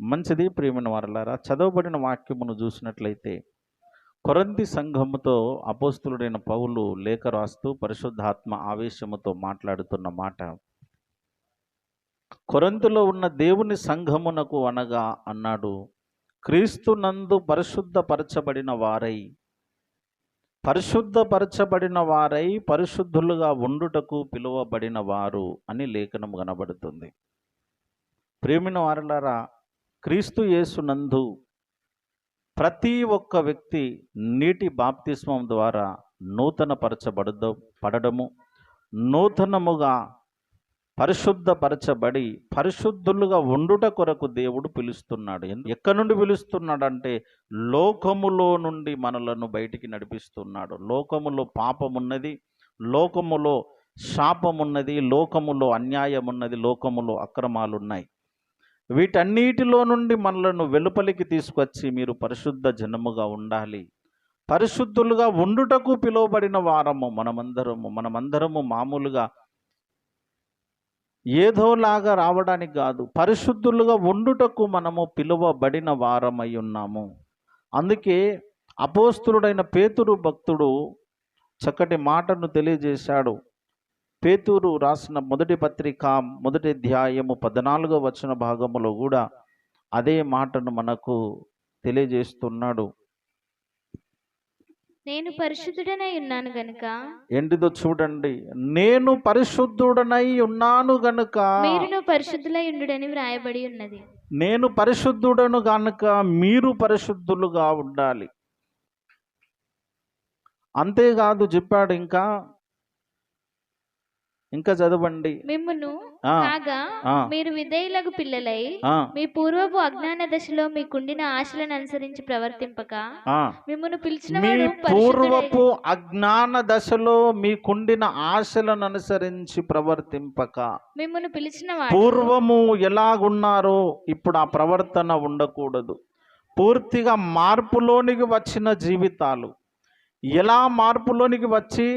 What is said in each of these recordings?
మంచిది ప్రియమైన వారలారా చదవబడిన వాక్యమును చూసినట్లయితే కొరంతి సంఘముతో అపోస్తులుడైన పౌలు లేఖ రాస్తూ పరిశుద్ధాత్మ ఆవేశముతో మాట్లాడుతున్న మాట. కొరంతిలో ఉన్న దేవుని సంఘమునకు అనగా అన్నాడు క్రీస్తునందు పరిశుద్ధపరచబడిన వారై పరిశుద్ధపరచబడిన వారై పరిశుద్ధులుగా ఉండుటకు పిలువబడిన వారు అని లేఖనం కనబడుతుంది. ప్రేమిన వారలారా క్రీస్తు యేసునందు ప్రతి ఒక్క వ్యక్తి నీటి బాప్తిస్మం ద్వారా నూతనపరచబడద పడడము. నూతనముగా పరిశుద్ధపరచబడి పరిశుద్ధులుగా ఉండుట కొరకు దేవుడు పిలుస్తున్నాడు. ఎక్కడి నుండి పిలుస్తున్నాడంటే లోకములో నుండి మనలను బయటికి నడిపిస్తున్నాడు. లోకములో పాపమున్నది లోకములో శాపమున్నది లోకములో అన్యాయమున్నది లోకములో అక్రమాలున్నాయి. వీటన్నిటిలో నుండి మనలను వెలుపలికి తీసుకొచ్చి మీరు పరిశుద్ధ జనముగా ఉండాలి. పరిశుద్ధులుగా ఉండుటకు పిలువబడిన వారము మనమందరము మనమందరము మామూలుగా ఏదోలాగా రావడానికి కాదు పరిశుద్ధులుగా ఉండుటకు మనము పిలువబడిన వారమై ఉన్నాము. అందుకే అపోస్తులుడైన పేతురు భక్తుడు చక్కటి మాటను తెలియజేశాడు. పేతురు రాసిన మొదటి పత్రిక మొదటి అధ్యాయము పద్నాలుగో వచన భాగములో కూడా అదే మాటను మనకు తెలియజేస్తున్నాడు. నేను పరిశుద్ధుడనై ఉన్నాను గనుక. ఏంటిదో చూడండి. నేను పరిశుద్ధుడనై ఉన్నాను గనుక. మీరును పరిశుద్ధులై ఉండుడని వ్రాయబడి ఉన్నది. నేను పరిశుద్ధుడను గనుక మీరు పరిశుద్ధులుగా ఉండాలి. అంతేకాదు చెప్పాడు ఇంకా ఇంకా చదవండి. మిమ్మును కాగా మీరు విధేయులకు పిల్లలై మీ పూర్వపు అజ్ఞాన దశలో మీకుండిన ఆశలను అనుసరించి ప్రవర్తింపక ఆ. మిమ్మును పిలిచిన మీ పూర్వపు అజ్ఞాన దశలో మీకుండిన ఆశలను అనుసరించి ప్రవర్తింపక. మిమ్మును పిలిచిన పూర్వము ఎలాగున్నారో ఇప్పుడు ఆ ప్రవర్తన ఉండకూడదు. పూర్తిగా మార్పులోనికి వచ్చిన జీవితాలు. ఎలా మార్పులోనికి వచ్చి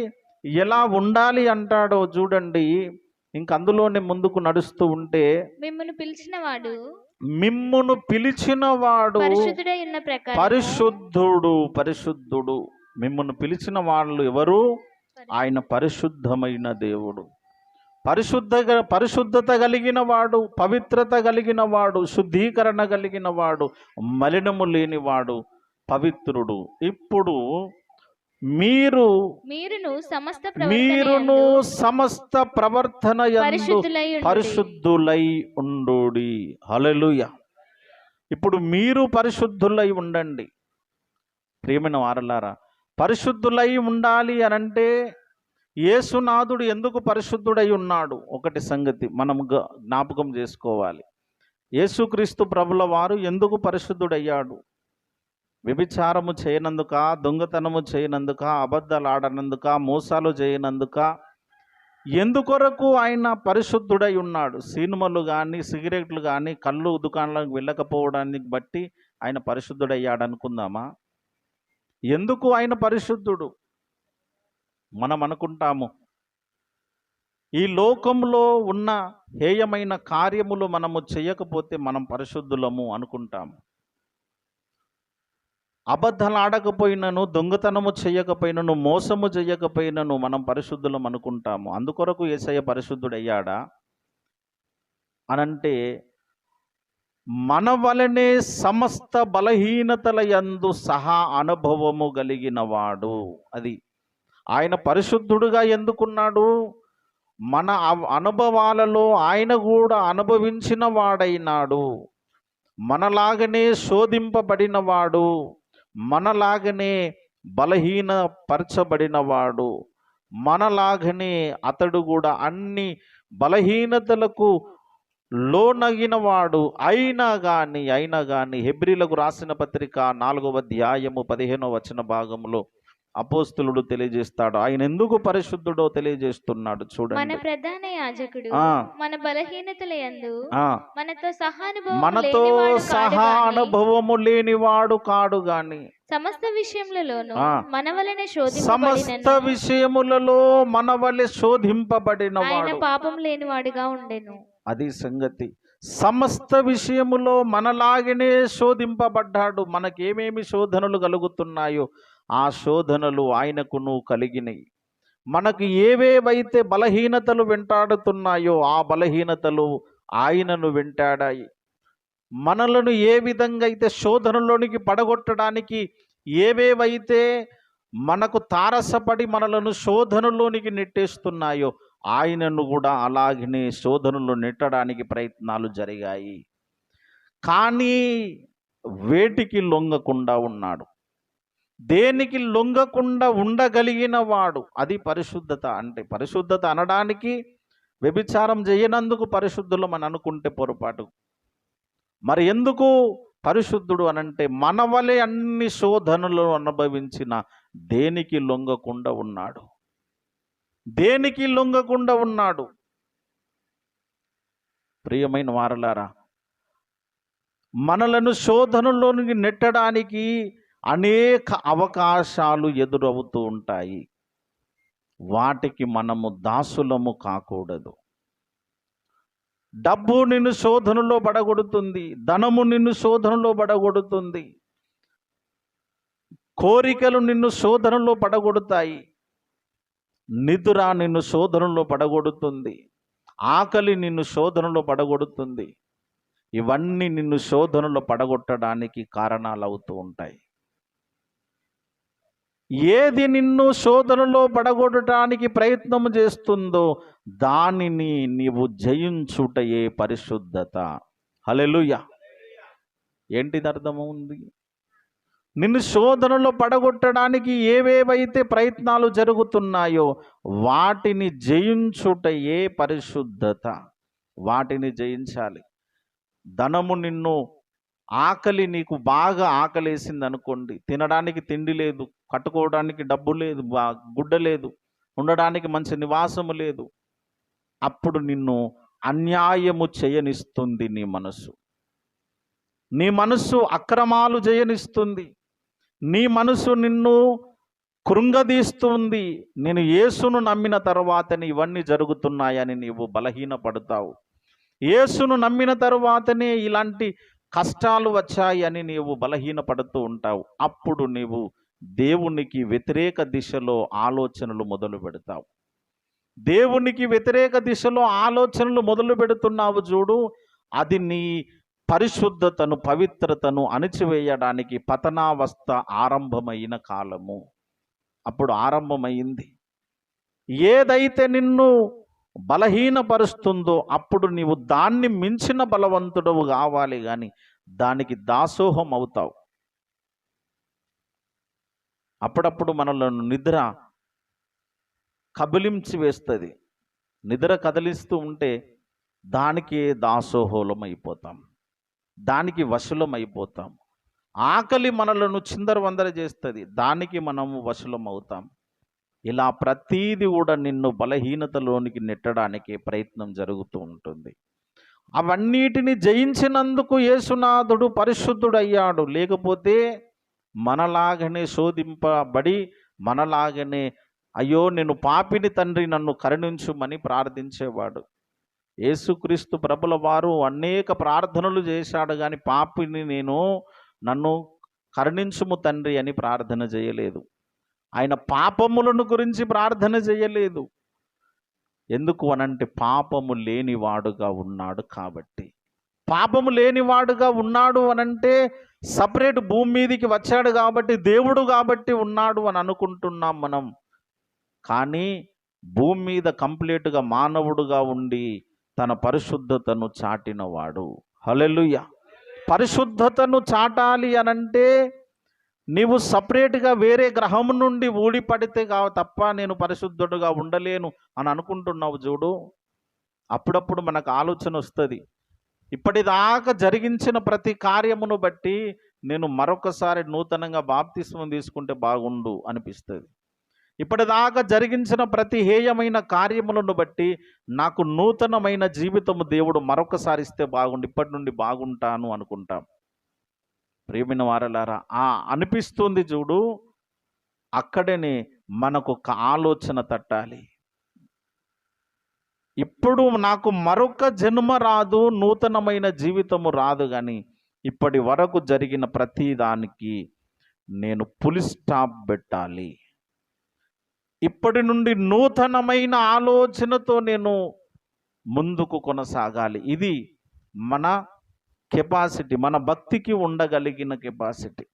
ఎలా ఉండాలి అంటాడో చూడండి. ఇంక అందులోనే ముందుకు నడుస్తూ ఉంటే మిమ్మును పిలిచిన వాడు మిమ్మును పిలిచిన వాడు పరిశుద్ధుడై ఉన్న ప్రకారం పరిశుద్ధుడు పరిశుద్ధుడు. మిమ్మల్ని పిలిచిన వాళ్ళు ఎవరు? ఆయన పరిశుద్ధమైన దేవుడు. పరిశుద్ధ పరిశుద్ధత కలిగిన వాడు పవిత్రత కలిగిన వాడు శుద్ధీకరణ కలిగిన వాడు మలినము లేనివాడు పవిత్రుడు. ఇప్పుడు మీరు మీరును సమస్త మీరును ప్రవర్తనయందు సమస్త ప్రవర్తన పరిశుద్ధులై ఉండుడి. హల్లెలూయా. ఇప్పుడు మీరు పరిశుద్ధులై ఉండండి. ప్రియమైన వారలారా పరిశుద్ధులై ఉండాలి అని అంటే యేసునాథుడు ఎందుకు పరిశుద్ధుడై ఉన్నాడు? ఒకటి సంగతి మనం జ్ఞాపకం చేసుకోవాలి. యేసుక్రీస్తు ప్రభుల వారు ఎందుకు పరిశుద్ధుడయ్యాడు? వ్యభిచారము చేయనందుక దొంగతనము చేయనందుక అబద్ధాలు ఆడనందుక మోసాలు చేయనందుక ఎందుకొరకు ఆయన పరిశుద్ధుడై ఉన్నాడు? సినిమాలు కానీ సిగరెట్లు కానీ కళ్ళు దుకాణాలకు వెళ్ళకపోవడానికి బట్టి ఆయన పరిశుద్ధుడయ్యాడు అనుకుందామా? ఎందుకు ఆయన పరిశుద్ధుడు? మనం అనుకుంటాము ఈ లోకంలో ఉన్న హేయమైన కార్యములు మనము చేయకపోతే మనం పరిశుద్ధులము అనుకుంటాము. అబద్ధలాడకపోయినను దొంగతనము చేయకపోయినను మోసము చేయకపోయినను మనం పరిశుద్ధులం అనుకుంటాము. అందుకొరకు ఏసయ్య పరిశుద్ధుడయ్యాడా? అనంటే మన వలనే సమస్త బలహీనతల యందు సహా అనుభవము కలిగిన వాడు అది ఆయన పరిశుద్ధుడుగా ఎందుకున్నాడు? మన అవ- అనుభవాలలో ఆయన కూడా అనుభవించిన వాడైనాడు మనలాగనే శోధింపబడినవాడు. మనలాగనే బలహీన పరచబడినవాడు మనలాగనే అతడు కూడా అన్ని బలహీనతలకు లోనగినవాడు. అయినా కానీ అయినా కానీ హెబ్రిలకు రాసిన పత్రిక నాలుగవ అధ్యాయము పదిహేనవ వచన భాగంలో అపోస్తులుడు తెలియజేస్తాడు. ఆయన ఎందుకు పరిశుద్ధుడో తెలియజేస్తున్నాడు మన చూడండి ప్రధాన యాజకుడు ఆ, మన బలహీనతల యందు ఆ. మనతో సహానుభవం మనతో సహా అనుభవము లేనివాడు కాడు గాని సమస్త విషయములలోను సమస్త విషయములలో మన వలె శోధింపబడిన ఆయన వాడు పాపం లేనివాడుగా ఉండెను. అది సంగతి. సమస్త విషయములో మనలాగనే శోధింపబడ్డాడు. మనకేమేమి శోధనలు కలుగుతున్నాయో ఆ శోధనలు ఆయనకును కలిగినాయి. మనకు ఏవేవైతే బలహీనతలు వెంటాడుతున్నాయో ఆ బలహీనతలు ఆయనను వెంటాడాయి. మనలను ఏ విధంగా అయితే శోధనలోనికి పడగొట్టడానికి ఏవేవైతే మనకు తారసపడి మనలను శోధనలోనికి నెట్టేస్తున్నాయో ఆయనను కూడా అలాగనే శోధనలో నెట్టడానికి ప్రయత్నాలు జరిగాయి. కానీ వేటికి లొంగకుండా ఉన్నాడు. దేనికి లొంగకుండా ఉండగలిగిన వాడు అది పరిశుద్ధత అంటే పరిశుద్ధత అనడానికి వ్యభిచారం చేయనందుకు పరిశుద్ధులు మనం అనుకుంటే పొరపాటు. మరి ఎందుకు పరిశుద్ధుడు అనంటే మన వలె అన్ని శోధనలు అనుభవించిన దేనికి లొంగకుండా ఉన్నాడు? దేనికి లొంగకుండా ఉన్నాడు? ప్రియమైన వారలారా మనలను శోధనలోనికి నెట్టడానికి అనేక అవకాశాలు ఎదురవుతూ ఉంటాయి. వాటికి మనము దాసులము కాకూడదు. డబ్బు నిన్ను శోధనలో పడగొడుతుంది. ధనము నిన్ను శోధనలో పడగొడుతుంది. కోరికలు నిన్ను శోధనలో పడగొడతాయి. నిద్ర నిన్ను శోధనలో పడగొడుతుంది. ఆకలి నిన్ను శోధనలో పడగొడుతుంది. ఇవన్నీ నిన్ను శోధనలో పడగొట్టడానికి కారణాలు అవుతూ ఉంటాయి. ఏది నిన్ను శోధనలో పడగొట్టడానికి ప్రయత్నం చేస్తుందో దానిని నీవు జయించుటయే పరిశుద్ధత. హలెలుయ ఏంటిది అర్థము ఉంది? నిన్ను శోధనలో పడగొట్టడానికి ఏవేవైతే ప్రయత్నాలు జరుగుతున్నాయో వాటిని జయించుటయే పరిశుద్ధత. వాటిని జయించాలి. ధనము నిన్ను ఆకలి నీకు బాగా ఆకలేసింది అనుకోండి. తినడానికి తిండి లేదు కట్టుకోవడానికి డబ్బు లేదు బా- గుడ్డ లేదు ఉండడానికి మంచి నివాసము లేదు. అప్పుడు నిన్ను అన్యాయము చేయనిస్తుంది నీ మనస్సు. నీ మనస్సు అక్రమాలు చేయనిస్తుంది. నీ మనసు నిన్ను కృంగదీస్తుంది. నేను యేసును నమ్మిన తర్వాతనే ఇవన్నీ జరుగుతున్నాయని నీవు బలహీనపడతావు. యేసును నమ్మిన తర్వాతనే ఇలాంటి కష్టాలు వచ్చాయని నీవు బలహీనపడుతూ ఉంటావు. అప్పుడు నీవు దేవునికి వ్యతిరేక దిశలో ఆలోచనలు మొదలు పెడతావు. దేవునికి వ్యతిరేక దిశలో ఆలోచనలు మొదలు పెడుతున్నావు చూడు. అది నీ పరిశుద్ధతను పవిత్రతను అణిచివేయడానికి పతనావస్థ ఆరంభమైన కాలము. అప్పుడు ఆరంభమైంది. ఏదైతే నిన్ను బలహీనపరుస్తుందో అప్పుడు నీవు దాన్ని మించిన బలవంతుడవు కావాలి కానీ దానికి దాసోహం అవుతావు. అప్పుడప్పుడు మనలను నిద్ర కబిలించి వేస్తుంది. నిద్ర కదిలిస్తూ ఉంటే దానికి దాసోహోలం అయిపోతాం దానికి వశులం అయిపోతాం ఆకలి మనలను చిందరవందర చేస్తుంది. దానికి మనము వశులం అవుతాం ఇలా ప్రతీది కూడా నిన్ను బలహీనతలోనికి నెట్టడానికి ప్రయత్నం జరుగుతూ ఉంటుంది. అవన్నిటిని జయించినందుకు యేసునాథుడు పరిశుద్ధుడయ్యాడు. లేకపోతే మనలాగనే శోధింపబడి మనలాగనే అయ్యో నేను పాపిని తండ్రి నన్ను కరుణించుమని ప్రార్థించేవాడు. యేసుక్రీస్తు ప్రభుల వారు అనేక ప్రార్థనలు చేశాడు కానీ పాపిని నేను నన్ను కరుణించుము తండ్రి అని ప్రార్థన చేయలేదు. ఆయన పాపములను గురించి ప్రార్థన చేయలేదు. ఎందుకు అనంటే పాపము లేనివాడుగా ఉన్నాడు కాబట్టి. పాపము లేనివాడుగా ఉన్నాడు అనంటే సపరేట్ భూమి మీదికి వచ్చాడు కాబట్టి దేవుడు కాబట్టి ఉన్నాడు అని అనుకుంటున్నాం మనం. కానీ భూమి మీద కంప్లీట్గా మానవుడుగా ఉండి తన పరిశుద్ధతను చాటినవాడు. హలెలుయ పరిశుద్ధతను చాటాలి అనంటే నీవు సపరేట్గా వేరే గ్రహం నుండి ఊడిపడితే కా తప్ప నేను పరిశుద్ధుడుగా ఉండలేను అని అనుకుంటున్నావు చూడు. అప్పుడప్పుడు మనకు ఆలోచన వస్తుంది. ఇప్పటిదాకా జరిగించిన ప్రతి కార్యమును బట్టి నేను మరొకసారి నూతనంగా బాప్తిస్వం తీసుకుంటే బాగుండు అనిపిస్తుంది. ఇప్పటిదాకా జరిగించిన ప్రతి హేయమైన కార్యములను బట్టి నాకు నూతనమైన జీవితము దేవుడు మరొకసారి ఇస్తే బాగుండు ఇప్పటి నుండి బాగుంటాను అనుకుంటాం. ప్రియమైన వారలారా ఆ అనిపిస్తుంది చూడు అక్కడనే మనకు ఒక ఆలోచన తట్టాలి. ఇప్పుడు నాకు మరొక జన్మ రాదు నూతనమైన జీవితము రాదు కానీ ఇప్పటి వరకు జరిగిన ప్రతి దానికి నేను పులి స్టాప్ పెట్టాలి. ఇప్పటి నుండి నూతనమైన ఆలోచనతో నేను ముందుకు కొనసాగాలి. ఇది మన కెపాసిటీ మన భక్తికి ఉండగలిగిన కెపాసిటీ.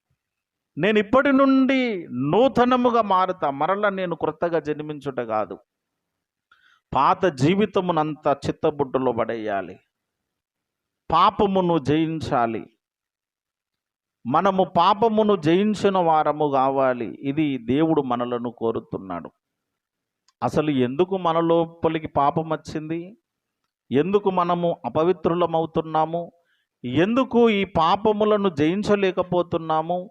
నేను ఇప్పటి నుండి నూతనముగా మారుతా మరల నేను క్రొత్తగా జన్మించుట కాదు. పాత జీవితమునంతా చిత్తబుడ్డలో పడేయాలి. పాపమును జయించాలి. మనము పాపమును జయించిన వారము కావాలి. ఇది దేవుడు మనలను కోరుతున్నాడు. అసలు ఎందుకు మన లోపలికి పాపం వచ్చింది? ఎందుకు మనము అపవిత్రులమవుతున్నాము? ఎందుకు ఈ పాపములను జయించలేకపోతున్నాము?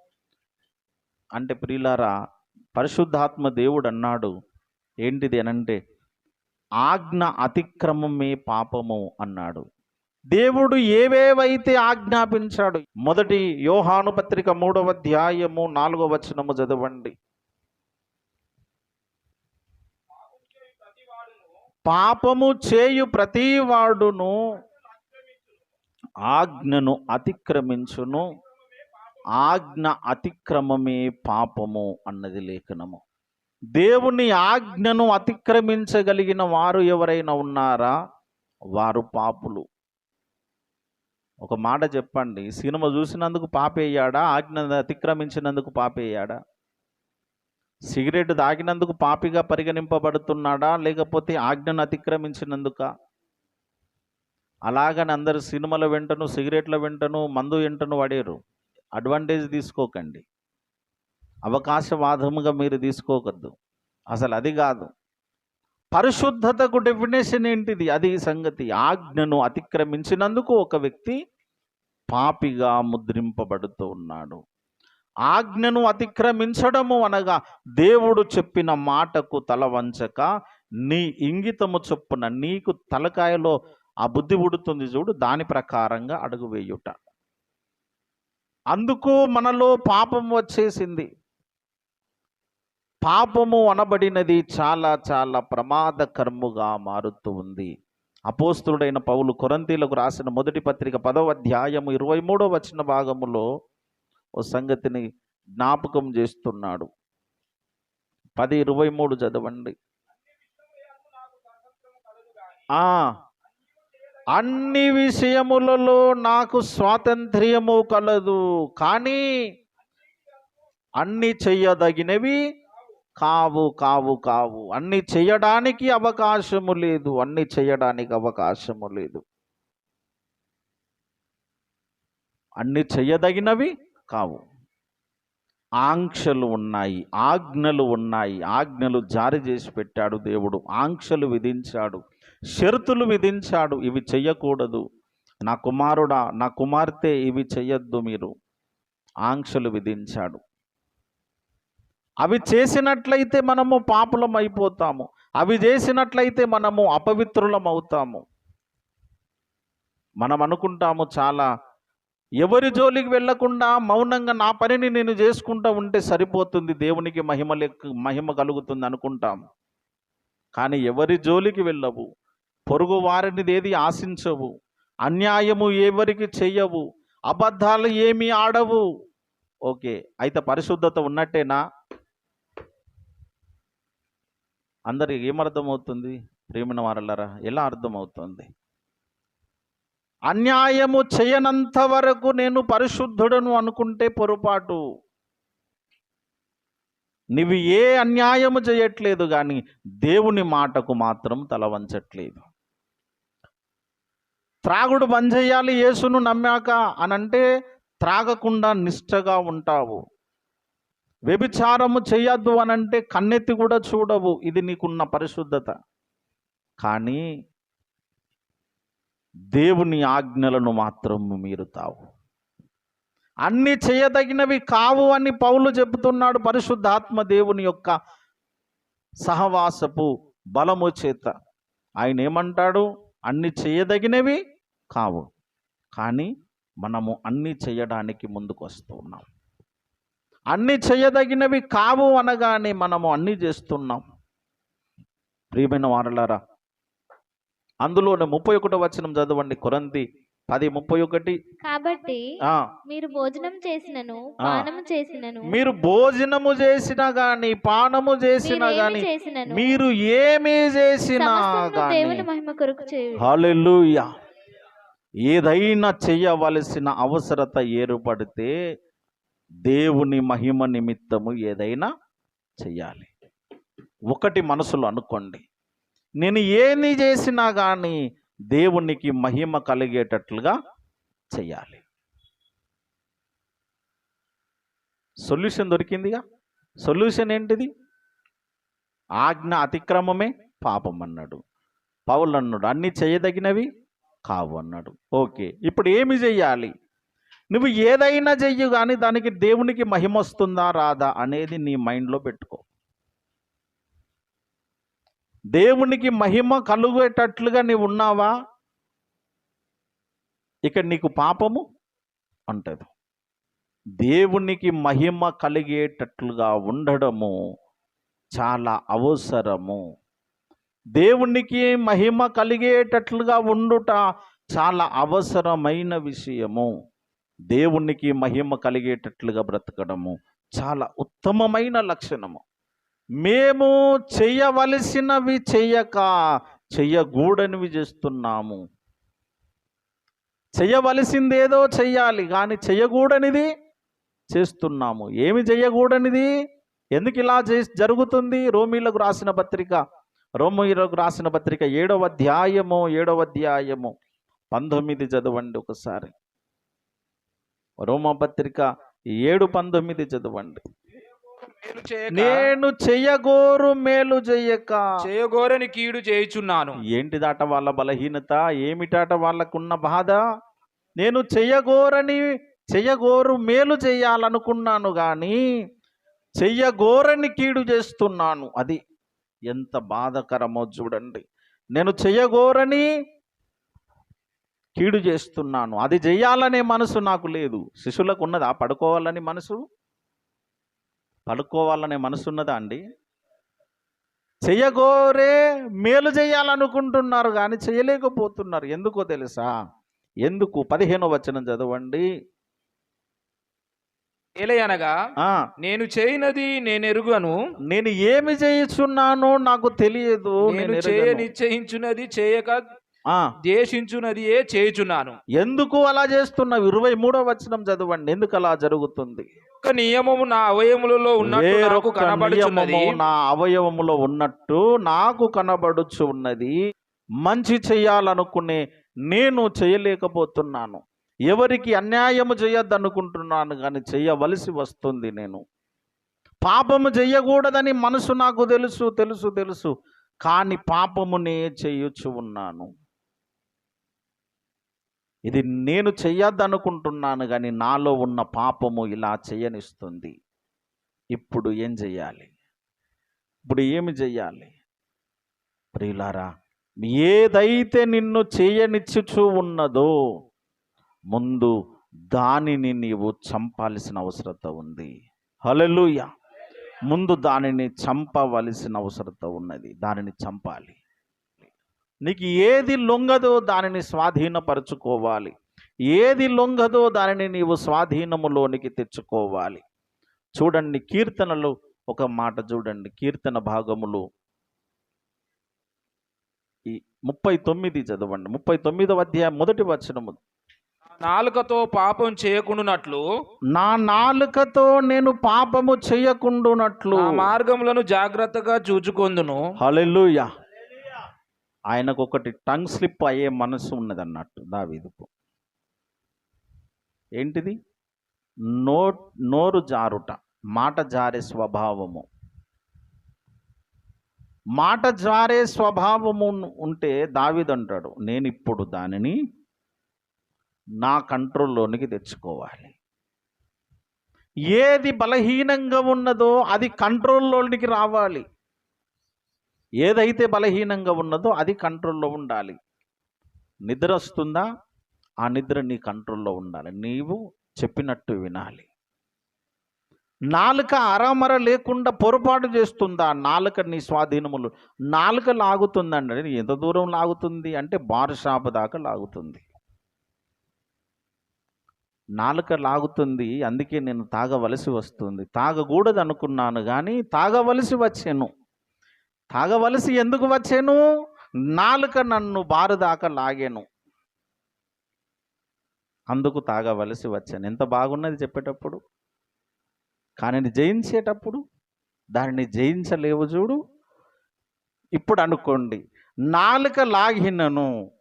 అంటే ప్రియులారా పరిశుద్ధాత్మ దేవుడు అన్నాడు ఏంటిది అనంటే ఆజ్ఞ అతిక్రమమే పాపము అన్నాడు. దేవుడు ఏవేవైతే ఆజ్ఞాపించాడు మొదటి యోహాను పత్రిక మూడవ అధ్యాయము నాలుగవ వచనము చదవండి. పాపము చేయు ప్రతివాడును ఆజ్ఞను అతిక్రమించును ఆజ్ఞ అతిక్రమమే పాపము అన్నది లేఖనము. దేవుని ఆజ్ఞను అతిక్రమించగలిగిన వారు ఎవరైనా ఉన్నారా? వారు పాపులు. ఒక మాట చెప్పండి. సినిమా చూసినందుకు పాపేయ్యాడా? ఆజ్ఞ అతిక్రమించినందుకు పాపేయ్యాడా? సిగరెట్ తాగినందుకు పాపిగా పరిగణింపబడుతున్నాడా? లేకపోతే ఆజ్ఞను అతిక్రమించినందుక? అలాగని అందరు సినిమాల వెంటను సిగరెట్ల వెంటను మందు వెంటను వాడారు. అడ్వాంటేజ్ తీసుకోకండి. అవకాశవాదముగా మీరు తీసుకోకద్దు. అసలు అది కాదు. పరిశుద్ధతకు డెఫినేషన్ ఏంటిది? అది సంగతి. ఆజ్ఞను అతిక్రమించినందుకు ఒక వ్యక్తి పాపిగా ముద్రింపబడుతూ ఉన్నాడు. ఆజ్ఞను అతిక్రమించడము అనగా దేవుడు చెప్పిన మాటకు తల వంచక నీ ఇంగితము చొప్పున నీకు తలకాయలో ఆ బుద్ధి ఉడుతుంది చూడు దాని ప్రకారంగా అడుగు వేయుట. అందుకు మనలో పాపం వచ్చేసింది. పాపము అనబడినది చాలా చాలా ప్రమాదకరముగా మారుతూ ఉంది. అపోస్తుడైన పౌలు కొరంతీలకు రాసిన మొదటి పత్రిక పదవ అధ్యాయము ఇరవై మూడో వచ్చిన భాగములో ఓ సంగతిని జ్ఞాపకం చేస్తున్నాడు. పది ఇరవై మూడు చదవండి. ఆ అన్ని విషయములలో నాకు స్వాతంత్ర్యము కలదు. కానీ అన్ని చెయ్యదగినవి కావు కావు కావు. అన్ని చేయడానికి అవకాశము లేదు. అన్ని చేయడానికి అవకాశము లేదు. అన్ని చెయ్యదగినవి కావు. ఆంక్షలు ఉన్నాయి ఆజ్ఞలు ఉన్నాయి. ఆజ్ఞలు జారీ చేసి పెట్టాడు దేవుడు. ఆంక్షలు విధించాడు. షరతులు విధించాడు ఇవి చెయ్యకూడదు. నా కుమారుడా నా కుమార్తె ఇవి చెయ్యొద్దు మీరు. ఆంక్షలు విధించాడు. అవి చేసినట్లయితే మనము పాపులం అయిపోతాము. అవి చేసినట్లయితే మనము అపవిత్రులం అవుతాము. మనం అనుకుంటాము చాలా ఎవరి జోలికి వెళ్ళకుండా మౌనంగా నా పనిని నేను చేసుకుంటూ ఉంటే సరిపోతుంది దేవునికి మహిమ మహిమ కలుగుతుంది అనుకుంటాము. కానీ ఎవరి జోలికి వెళ్ళవు. పొరుగు వారిని ఏది ఆశించవు అన్యాయము ఎవరికి చెయ్యవు అబద్ధాలు ఏమీ ఆడవు. ఓకే అయితే పరిశుద్ధత ఉన్నట్టేనా? అందరికి ఏమర్థమవుతుంది? ప్రేమిన వారలరా ఎలా అర్థమవుతుంది? అన్యాయము చేయనంత వరకు నేను పరిశుద్ధుడను అనుకుంటే పొరపాటు. నీవు ఏ అన్యాయము చేయట్లేదు కానీ దేవుని మాటకు మాత్రం తల వంచట్లేదు. త్రాగుడు బంద్ చేయాలి యేసును నమ్మాక అనంటే త్రాగకుండా నిష్టగా ఉంటావు. వ్యభిచారము చేయొద్దు అనంటే కన్నెత్తి కూడా చూడవు ఇది నీకున్న పరిశుద్ధత. కానీ దేవుని ఆజ్ఞలను మాత్రము మీరుతావు. అన్ని చేయదగినవి కావు అని పౌలు చెబుతున్నాడు పరిశుద్ధాత్మ దేవుని యొక్క సహవాసపు బలము చేత. ఆయన ఏమంటాడు? అన్ని చేయదగినవి కావు. కానీ మనము అన్ని చేయడానికి ముందుకు వస్తున్నాం అన్ని చేయదగినవి కావు అనగానే మనము అన్ని చేస్తున్నాం. ప్రియమైన వారలారా అందులోనే ముప్పై ఒకటో వచనం చదవండి. కొరంది పది ముప్పై ఒకటి. కాబట్టి మీరు భోజనం చేసినను. పానము చేసినను. మీరు భోజనము చేసినా గాని పానము చేసినా గాని మీరు ఏమి చేసినా గాని. దేవుని మహిమ కొరకు చేయుడి. హల్లెలూయా. ఏదైనా చేయవలసిన అవసరత ఏర్పడితే దేవుని మహిమ నిమిత్తము ఏదైనా చెయ్యాలి ఒకటి మనసులో అనుకోండి. నేను ఏమి చేసినా కానీ దేవునికి మహిమ కలిగేటట్లుగా చెయ్యాలి సొల్యూషన్ దొరికిందిగా? సొల్యూషన్ ఏంటిది? ఆజ్ఞ అతిక్రమమే పాపం అన్నాడు. పౌలు అన్నాడు చేయదగినవి కావు అన్నాడు. ఓకే ఇప్పుడు ఏమి చెయ్యాలి నువ్వు ఏదైనా చెయ్యు కానీ దానికి దేవునికి మహిమ వస్తుందా రాదా అనేది నీ మైండ్లో పెట్టుకో. దేవునికి మహిమ కలుగేటట్లుగా నీవు ఉన్నావా? ఇక నీకు పాపము అంటదు. దేవునికి మహిమ కలిగేటట్లుగా ఉండడము చాలా అవసరము. దేవునికి మహిమ కలిగేటట్లుగా ఉండుట చాలా అవసరమైన విషయము. దేవునికి మహిమ కలిగేటట్లుగా బ్రతకడము చాలా ఉత్తమమైన లక్షణము. మేము చేయవలసినవి చెయ్యక చెయ్యగూడనివి చేస్తున్నాము. చేయవలసిందేదో చెయ్యాలి కానీ చెయ్యకూడనిది చేస్తున్నాము. ఏమి చెయ్యకూడనిది ఎందుకు ఇలా చే జరుగుతుంది? రోమీలకు రాసిన పత్రిక రోమీలకు రాసిన పత్రిక ఏడవ అధ్యాయము ఏడవ అధ్యాయము పంతొమ్మిది చదవండి ఒకసారి. రోమ పత్రిక ఏడు పంతొమ్మిది చదవండి. నేను చెయ్యగోరు మేలు చెయ్యక చేయగోరని కీడు చేయుచున్నాను. ఏంటిదాట వాళ్ళ బలహీనత? ఏమిటాట వాళ్ళకున్న బాధ? నేను చెయ్యగోరని చెయ్యగోరు మేలు చేయాలనుకున్నాను కానీ చెయ్యగోరని కీడు చేస్తున్నాను. అది ఎంత బాధకరమో చూడండి. నేను చెయ్యగోరని కీడు చేస్తున్నాను. అది చెయ్యాలనే మనసు నాకు లేదు. శిశువులకు ఉన్నదా. పడుకోవాలని మనసు? పడుకోవాలనే మనసు ఉన్నదా అండి? చెయ్యగోరే మేలు చేయాలనుకుంటున్నారు కానీ చేయలేకపోతున్నారు. ఎందుకో తెలుసా? ఎందుకు? పదిహేను వచనం చదవండి. ఏలయనగా ఆ, నేను చేయనది నేను ఎరుగను నేను ఏమి చేయుచున్నానో నాకు తెలియదు నేను చేయ. నిశ్చయించున్నది చేయక దేశించున్నది ఏ చేయుచున్నాను. ఎందుకు అలా చేస్తున్నావు? ఇరవై మూడో వచనం చదవండి ఎందుకు అలా జరుగుతుంది? నియమము నా అవయములలో ఉన్నట్టు కనబడుచున్నది. నా అవయవములో ఉన్నట్టు నాకు కనబడుచు ఉన్నది మంచి చేయాలనుకునే నేను చేయలేకపోతున్నాను. ఎవరికి అన్యాయము చేయొద్దనుకుంటున్నాను కానీ చేయవలసి వస్తుంది నేను. పాపము చెయ్యకూడదని మనసు నాకు తెలుసు తెలుసు తెలుసు. కానీ పాపమునే చేయొచ్చు ఉన్నాను. ఇది నేను చెయ్యొద్దనుకుంటున్నాను కానీ నాలో ఉన్న పాపము ఇలా చేయనిస్తుంది. ఇప్పుడు ఏం చెయ్యాలి ఇప్పుడు ఏమి చెయ్యాలి ప్రియులారా ఏదైతే నిన్ను చేయనిచ్చుచూ ఉన్నదో ముందు దానిని నీవు చంపాల్సిన అవసరత ఉంది. హల్లెలూయ. ముందు దానిని చంపవలసిన అవసరత ఉన్నది. దానిని చంపాలి. నీకు ఏది లొంగదో దానిని స్వాధీనపరచుకోవాలి. ఏది లొంగదో దానిని నీవు స్వాధీనములోనికి తెచ్చుకోవాలి. చూడండి కీర్తనలు ఒక మాట చూడండి. కీర్తన భాగములు. ఈ ముప్పై తొమ్మిది చదవండి. ముప్పై తొమ్మిదవ అధ్యాయం మొదటి వచనము. నాలుకతో పాపం చేయకుండానట్లు నా నాలుకతో నేను పాపము చేయకుండునట్లు. మార్గములను జాగ్రత్తగా చూచుకొందును. హల్లెలూయా. ఆయనకు ఒకటి టంగ్ స్లిప్ అయ్యే మనసు ఉన్నది అన్నట్టు దావీదుకు ఏంటిది? నో నోరు జారుట మాట జారే స్వభావము. మాట జారే స్వభావము ఉంటే దావీదు అంటాడు నేను ఇప్పుడు దానిని నా కంట్రోల్లోనికి తెచ్చుకోవాలి. ఏది బలహీనంగా ఉన్నదో అది కంట్రోల్లోనికి రావాలి. ఏదైతే బలహీనంగా ఉన్నదో అది కంట్రోల్లో ఉండాలి. నిద్ర వస్తుందా? ఆ నిద్ర నీ కంట్రోల్లో ఉండాలి. నీవు చెప్పినట్టు వినాలి. నాలుక అరమర లేకుండా పొరపాటు చేస్తుందా? నాలుక నీ స్వాధీనములు నాలుక లాగుతుందండి. ఎంత దూరం లాగుతుంది? అంటే బార్ షాప్ దాకా లాగుతుంది. నాలుక లాగుతుంది అందుకే నేను తాగవలసి వస్తుంది. తాగకూడదు అనుకున్నాను కానీ తాగవలసి వచ్చాను. తాగవలసి ఎందుకు వచ్చాను? నాలుక నన్ను బారు దాకా లాగాను. అందుకు తాగవలసి వచ్చాను. ఎంత బాగున్నది చెప్పేటప్పుడు? కానీ జయించేటప్పుడు? దానిని జయించలేవు చూడు. ఇప్పుడు అనుకోండి నాలుక లాగినను.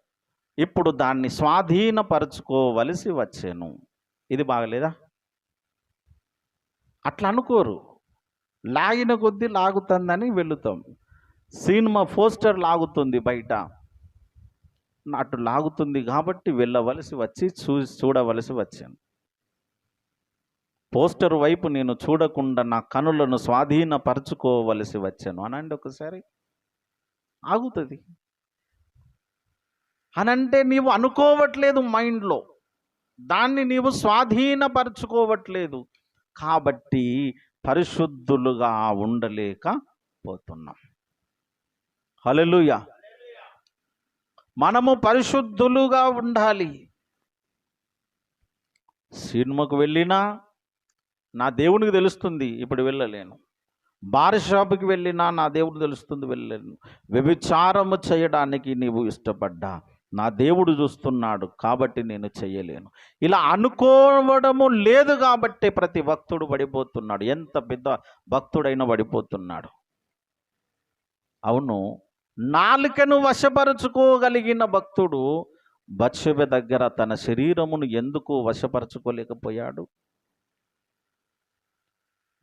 ఇప్పుడు దాన్ని స్వాధీనపరచుకోవలసి వచ్చాను. ఇది బాగలేదా? అట్లా అనుకోరు. లాగిన కొద్దీ లాగుతుందని వెళుతాం. సినిమా పోస్టర్ లాగుతుంది బయట. అటు లాగుతుంది కాబట్టి వెళ్ళవలసి వచ్చి చూ చూడవలసి వచ్చాను. పోస్టర్ వైపు నేను చూడకుండా నా కనులను స్వాధీనపరచుకోవలసి వచ్చాను. అనండి ఒకసారి. ఆగుతుంది. అనంటే నీవు అనుకోవట్లేదు మైండ్లో. దాన్ని నీవు స్వాధీనపరచుకోవట్లేదు. కాబట్టి పరిశుద్ధులుగా ఉండలేకపోతున్నాం హలలుయ మనము పరిశుద్ధులుగా ఉండాలి. సినిమాకు వెళ్ళినా నా దేవునికి తెలుస్తుంది ఇప్పుడు వెళ్ళలేను. బార్ షాప్కి వెళ్ళినా నా దేవుడు తెలుస్తుంది వెళ్ళలేను. వ్యభిచారము చేయడానికి నీవు ఇష్టపడ్డా. నా దేవుడు చూస్తున్నాడు కాబట్టి నేను చేయలేను. ఇలా అనుకోవడము లేదు కాబట్టి ప్రతి భక్తుడు పడిపోతున్నాడు. ఎంత పెద్ద భక్తుడైనా పడిపోతున్నాడు. అవును నాలుకను వశపరుచుకోగలిగిన భక్తుడు బత్సెబ దగ్గర తన శరీరమును ఎందుకు వశపరచుకోలేకపోయాడు?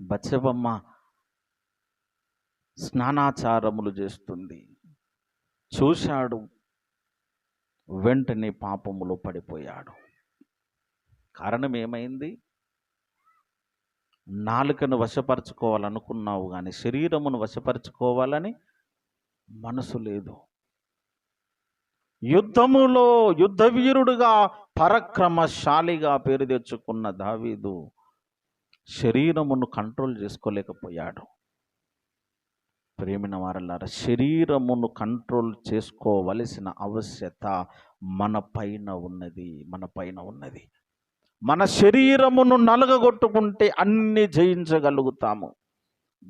బత్సెబమ్మ స్నానాచారములు చేస్తుంది. చూశాడు వెంటనే పాపములో పడిపోయాడు. కారణం ఏమైంది? నాలుకను వశపరచుకోవాలనుకున్నావు కానీ శరీరమును వశపరచుకోవాలని మనసు లేదు. యుద్ధములో యుద్ధవీరుడుగా పరక్రమశాలిగా పేరు తెచ్చుకున్న దావీదు శరీరమును కంట్రోల్ చేసుకోలేకపోయాడు. ప్రేమిన వారలారా శరీరమును కంట్రోల్ చేసుకోవలసిన అవశ్యత మన పైన ఉన్నది మన పైన ఉన్నది. మన శరీరమును నలగగొట్టుకుంటే అన్ని జయించగలుగుతాము.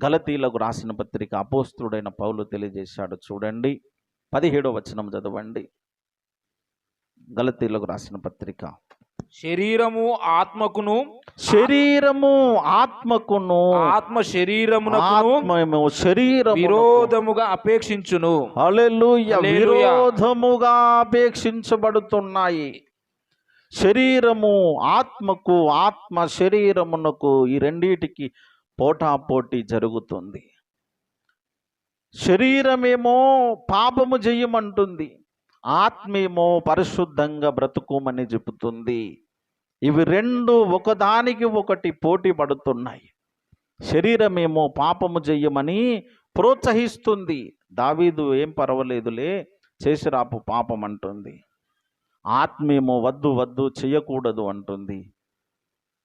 గలతీలకు రాసిన పత్రిక అపోస్తుడైన పౌలు తెలియజేశాడు. చూడండి పదిహేడో వచనం చదవండి. గలతీలకు రాసిన పత్రిక. శరీరము ఆత్మకును శరీరము ఆత్మకును ఆత్మ శరీరమునకును శరీరము విరోధముగా అపేక్షించును. హల్లెలూయా. విరోధముగా అపేక్షించబడుతున్నాయి. శరీరము ఆత్మకు ఆత్మ శరీరమునకు ఈ రెండిటికి పోటాపోటీ జరుగుతుంది. శరీరమేమో పాపము చెయ్యమంటుంది ఆత్మేమో పరిశుద్ధంగా బ్రతుకోమని చెబుతుంది. ఇవి రెండు ఒకదానికి ఒకటి పోటీ పడుతున్నాయి. శరీరమేమో పాపము చెయ్యమని ప్రోత్సహిస్తుంది. దావీదు ఏం పర్వాలేదులే చేసిరాపు పాపం అంటుంది ఆత్మేమో వద్దు వద్దు చేయకూడదు అంటుంది.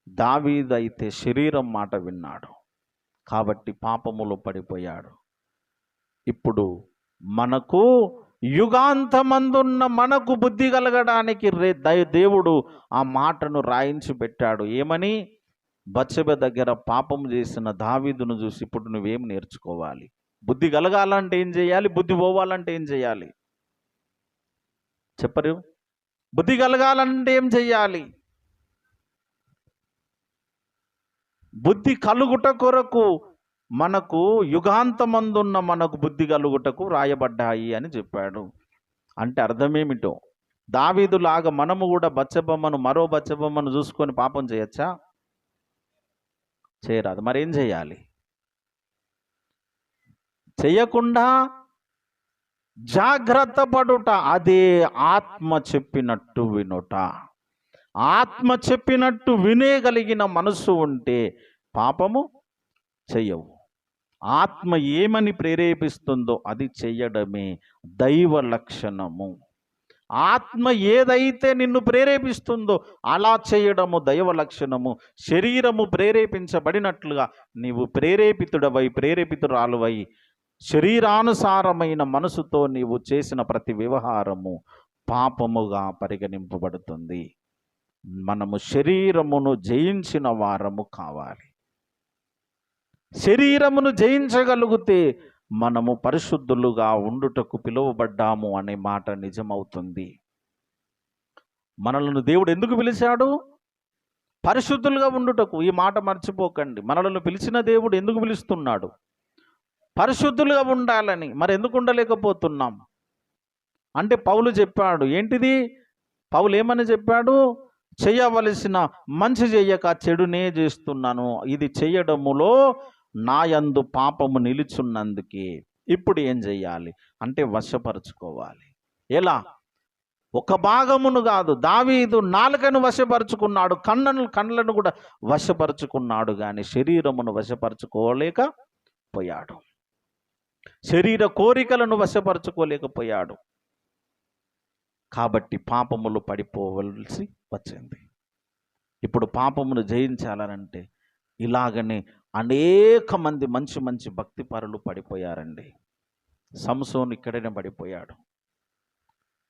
దావీదు అయితే శరీరం మాట విన్నాడు. కాబట్టి పాపములో పడిపోయాడు. ఇప్పుడు మనకు యుగాంతమందున్న మనకు బుద్ధి కలగడానికి రే దై- దేవుడు ఆ మాటను రాయించి పెట్టాడు. ఏమని? బచ్చబ దగ్గర పాపం చేసిన దావీదును చూసి ఇప్పుడు నువ్వేం నేర్చుకోవాలి? బుద్ధి కలగాలంటే ఏం చేయాలి? బుద్ధి పోవాలంటే ఏం చేయాలి? చెప్పరు? బుద్ధి కలగాలంటే ఏం చెయ్యాలి బుద్ధి కలుగుట కొరకు మనకు యుగాంతమందున్న మనకు బుద్ధి కలుగుటకు రాయబడ్డాయి అని చెప్పాడు. అంటే అర్థమేమిటో? దావీదులాగా మనము కూడా బచ్చబొమ్మను మరో బచ్చబొమ్మను చూసుకొని పాపం చేయొచ్చా? చేయరాదు. మరేం చేయాలి? చేయకుండా జాగ్రత్త పడుట అదే ఆత్మ చెప్పినట్టు వినుట. ఆత్మ చెప్పినట్టు వినేగలిగిన మనసు ఉంటే పాపము చెయ్యవు. ఆత్మ ఏమని ప్రేరేపిస్తుందో అది చెయ్యడమే దైవ లక్షణము. ఆత్మ ఏదైతే నిన్ను ప్రేరేపిస్తుందో అలా చేయడము దైవ లక్షణము. శరీరము ప్రేరేపించబడినట్లుగా నీవు ప్రేరేపితుడవై ప్రేరేపితురాలువై శరీరానుసారమైన మనసుతో నీవు చేసిన ప్రతి వ్యవహారము పాపముగా పరిగణింపబడుతుంది. మనము శరీరమును జయించిన వారము కావాలి. శరీరమును జయించగలిగితే మనము పరిశుద్ధులుగా ఉండుటకు పిలువబడ్డాము అనే మాట నిజమవుతుంది. మనలను దేవుడు ఎందుకు పిలిచాడు? పరిశుద్ధులుగా ఉండుటకు. ఈ మాట మర్చిపోకండి. మనలను పిలిచిన దేవుడు ఎందుకు పిలుస్తున్నాడు? పరిశుద్ధులుగా ఉండాలని. మరి ఎందుకు ఉండలేకపోతున్నాం? అంటే పౌలు చెప్పాడు ఏంటిది? పౌలు ఏమని చెప్పాడు? చేయవలసిన మంచి చెయ్యక చెడునే చేస్తున్నాను. ఇది చెయ్యడములో నాయందు పాపము నిలుచున్నందుకే ఇప్పుడు ఏం చెయ్యాలి అంటే వశపరుచుకోవాలి. ఎలా? ఒక భాగమును కాదు. దావీదు నాలుకను వశపరుచుకున్నాడు. కన్నను కళ్ళను కూడా వశపరుచుకున్నాడు కానీ శరీరమును వశపరుచుకోలేక పోయాడు. శరీర కోరికలను వశపరుచుకోలేకపోయాడు. కాబట్టి పాపములు పడిపోవలసి వచ్చింది. ఇప్పుడు పాపమును జయించాలనంటే ఇలాగనే అనేక మంది మంచి మంచి భక్తి పరులు పడిపోయారండి. సంసోను ఇక్కడనే పడిపోయాడు.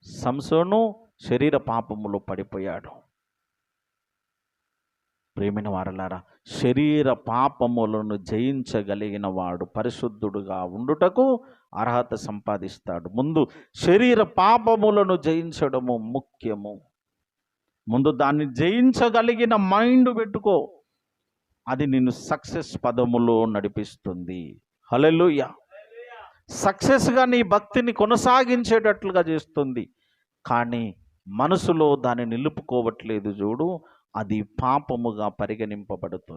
సంసోను శరీర పాపములో పడిపోయాడు. ప్రేమిన వారలారా శరీర పాపములను జయించగలిగిన వాడు పరిశుద్ధుడుగా ఉండుటకు అర్హత సంపాదిస్తాడు. ముందు శరీర పాపములను జయించడము ముఖ్యము. ముందు దాన్ని జయించగలిగిన మైండ్ పెట్టుకో. అది నిన్ను సక్సెస్ పదములో నడిపిస్తుంది. హలెలుయ సక్సెస్గా నీ భక్తిని కొనసాగించేటట్లుగా చేస్తుంది. కానీ మనసులో దాన్ని నిలుపుకోవట్లేదు చూడు అది పాపముగా పరిగణింపబడుతుంది.